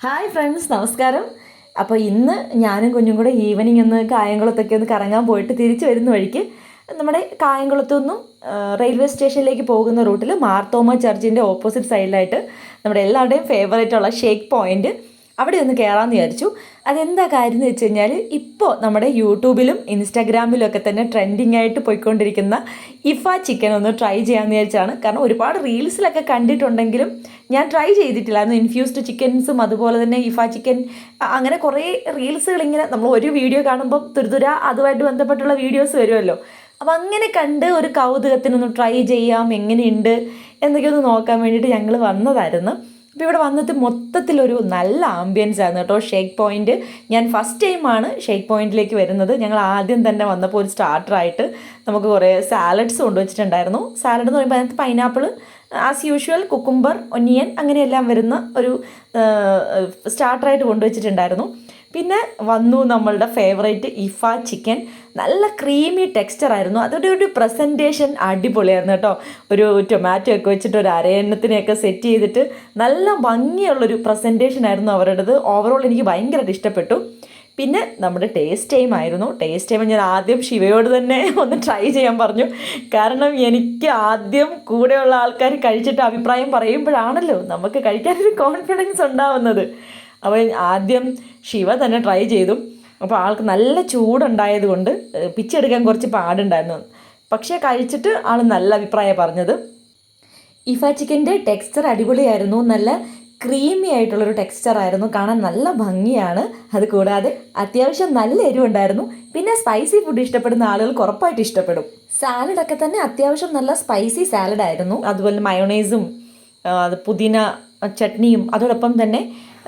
Hi friends നമസ്കാരം. അപ്പോൾ ഇന്ന് ഞാനും കുഞ്ഞും കൂടെ ഈവനിങ് ഒന്ന് കായംകുളത്തൊക്കെ ഒന്ന് കറങ്ങാൻ പോയിട്ട് തിരിച്ചു വരുന്ന വഴിക്ക് നമ്മുടെ കായംകുളത്തുനിന്നും റെയിൽവേ സ്റ്റേഷനിലേക്ക് പോകുന്ന റൂട്ടിൽ മാർത്തോമ ചർച്ചിന്റെ ഓപ്പോസിറ്റ് സൈഡിലായിട്ട് നമ്മുടെ എല്ലാവരുടെയും ഫേവറേറ്റ് ഉള്ള ഷേക്ക് പോയിന്റ് അവിടെ ഒന്ന് കയറാമെന്ന് വിചാരിച്ചു. അതെന്താ കാര്യം എന്ന് വെച്ച് കഴിഞ്ഞാൽ ഇപ്പോൾ നമ്മുടെ യൂട്യൂബിലും ഇൻസ്റ്റാഗ്രാമിലും ഒക്കെ തന്നെ ട്രെൻഡിങ് ആയിട്ട് പോയിക്കൊണ്ടിരിക്കുന്ന ഇഫ ചിക്കൻ ഒന്ന് ട്രൈ ചെയ്യാമെന്ന് വിചാരിച്ചാണ് കാരണം ഒരുപാട് റീൽസിലൊക്കെ കണ്ടിട്ടുണ്ടെങ്കിലും ഞാൻ ട്രൈ ചെയ്തിട്ടില്ലായിരുന്നു ഇൻഫ്യൂസ്ഡ് ചിക്കൻസും അതുപോലെ തന്നെ ഇഫ ചിക്കൻ അങ്ങനെ കുറേ റീൽസുകൾ ഇങ്ങനെ നമ്മൾ ഒരു വീഡിയോ കാണുമ്പോൾ തുരുതുര അതുമായിട്ട് ബന്ധപ്പെട്ടുള്ള വീഡിയോസ് വരുമല്ലോ. അപ്പം അങ്ങനെ കണ്ട് ഒരു കൗതുകത്തിനൊന്ന് ട്രൈ ചെയ്യാം എങ്ങനെയുണ്ട് എന്നൊക്കെ ഒന്ന് നോക്കാൻ വേണ്ടിയിട്ട് ഞങ്ങൾ വന്നതായിരുന്നു. അപ്പോൾ ഇവിടെ വന്നിട്ട് മൊത്തത്തിലൊരു നല്ല ആംബിയൻസ് ആയിരുന്നു കേട്ടോ. ഷേക്ക് പോയിന്റ് ഞാൻ ഫസ്റ്റ് ടൈമാണ് ഷേക്ക് പോയിന്റിലേക്ക് വരുന്നത്. ഞങ്ങൾ ആദ്യം തന്നെ വന്നപ്പോൾ ഒരു സ്റ്റാർട്ടറായിട്ട് നമുക്ക് കുറേ സാലഡ്സ് കൊണ്ടുവച്ചിട്ടുണ്ടായിരുന്നു. സാലഡ് എന്ന് പറയുമ്പോൾ അതിനകത്ത് pineapple as usual cucumber onion അങ്ങനെയെല്ലാം വരുന്ന ഒരു സ്റ്റാർട്ടറായിട്ട് കൊണ്ടുവച്ചിട്ടുണ്ടായിരുന്നു. പിന്നെ വന്നു നമ്മളുടെ ഫേവറേറ്റ് ഇഫ ചിക്കൻ നല്ല ക്രീമി ടെക്സ്ചർ ആയിരുന്നു. അതിന്റെ ഒരു പ്രസന്റേഷൻ അടിപൊളിയായിരുന്നു കേട്ടോ. ഒരു ടൊമാറ്റോ ഒക്കെ വെച്ചിട്ട് ഒരു അരയണ്ണത്തിനെയൊക്കെ സെറ്റ് ചെയ്തിട്ട് നല്ല ഭംഗിയുള്ളൊരു പ്രസന്റേഷൻ ആയിരുന്നു അവരുടേത്. ഓവറോൾ എനിക്ക് ഭയങ്കരമായിട്ട് ഇഷ്ടപ്പെട്ടു. പിന്നെ നമ്മുടെ ടേസ്റ്റ് ടൈം ആയിരുന്നു. ടേസ്റ്റ് ടൈം ഞാൻ ആദ്യം ശിവയോട് തന്നെ ഒന്ന് ട്രൈ ചെയ്യാൻ പറഞ്ഞു. കാരണം എനിക്ക് ആദ്യം കൂടെയുള്ള ആൾക്കാർ കഴിച്ചിട്ട് അഭിപ്രായം പറയുമ്പോഴാണല്ലോ നമുക്ക് കഴിക്കാനൊരു കോൺഫിഡൻസ് ഉണ്ടാവുന്നത്. അപ്പോൾ ആദ്യം ശിവ തന്നെ ട്രൈ ചെയ്തു. അപ്പോൾ ആൾക്ക് നല്ല ചൂടുണ്ടായത് കൊണ്ട് പിച്ചെടുക്കാൻ കുറച്ച് പാടുണ്ടായിരുന്നു. പക്ഷേ കഴിച്ചിട്ട് ആൾ നല്ല അഭിപ്രായം പറഞ്ഞത്. ഇഫ ചിക്കന്റെ ടെക്സ്ചർ അടിപൊളിയായിരുന്നു. നല്ല ക്രീമി ആയിട്ടുള്ളൊരു ടെക്സ്ചർ ആയിരുന്നു. കാണാൻ നല്ല ഭംഗിയാണ്. അത് കൂടാതെ അത്യാവശ്യം നല്ല എരിവുണ്ടായിരുന്നു. പിന്നെ സ്പൈസി ഫുഡ് ഇഷ്ടപ്പെടുന്ന ആളുകൾക്ക് ഉറപ്പായിട്ട് ഇഷ്ടപ്പെടും. സാലഡൊക്കെ തന്നെ അത്യാവശ്യം നല്ല സ്പൈസി സാലഡായിരുന്നു അതുപോലെ മയോണൈസും പുതിന ചട്നിയും അതോടൊപ്പം തന്നെ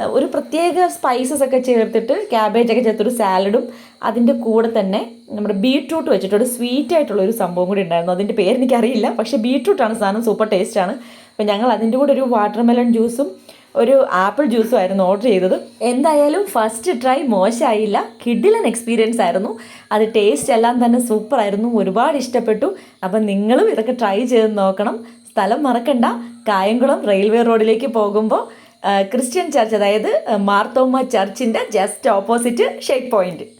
ഒരു പ്രത്യേക സ്പൈസസ് ഒക്കെ ചേർത്തിട്ട് ക്യാബേജ് ഒക്കെ ചേർത്തൊരു സാലഡും അതിന്റെ കൂടെ തന്നെ നമ്മുടെ ബീട്രൂട്ട് വെച്ചിട്ട് ഒരു സ്വീറ്റ് ആയിട്ടുള്ള ഒരു സംഭവം കൂടി ഉണ്ടായിരുന്നു. അതിന്റെ പേര് എനിക്കറിയില്ല പക്ഷേ ബീട്രൂട്ടാണ് സാധനം സൂപ്പർ ടേസ്റ്റ് ആണ്. അപ്പോൾ ഞങ്ങൾ അതിന്റെ കൂടെ ഒരു വാട്ടർമെലൺ ജ്യൂസും ഒരു ആപ്പിൾ ജ്യൂസും ആയിരുന്നു ഓർഡർ ചെയ്തത്. എന്തായാലും ഫസ്റ്റ് ട്രൈ മോശമായില്ല കിഡിലൻ എക്സ്പീരിയൻസ് ആയിരുന്നു. അത് ടേസ്റ്റ് എല്ലാം തന്നെ സൂപ്പർ ആയിരുന്നു. ഒരുപാട് ഇഷ്ടപ്പെട്ടു. അപ്പം നിങ്ങളും ഇതൊക്കെ ട്രൈ ചെയ്ത് നോക്കണം. സ്ഥലം മറക്കണ്ട. കായംകുളം റെയിൽവേ റോഡിലേക്ക് പോകുമ്പോൾ ക്രിസ്ത്യൻ ചർച്ച് അതായത് മാർത്തോമ ചർച്ചിന്റെ ജസ്റ്റ് ഓപ്പോസിറ്റ് ഷേക്ക് പോയിന്റ്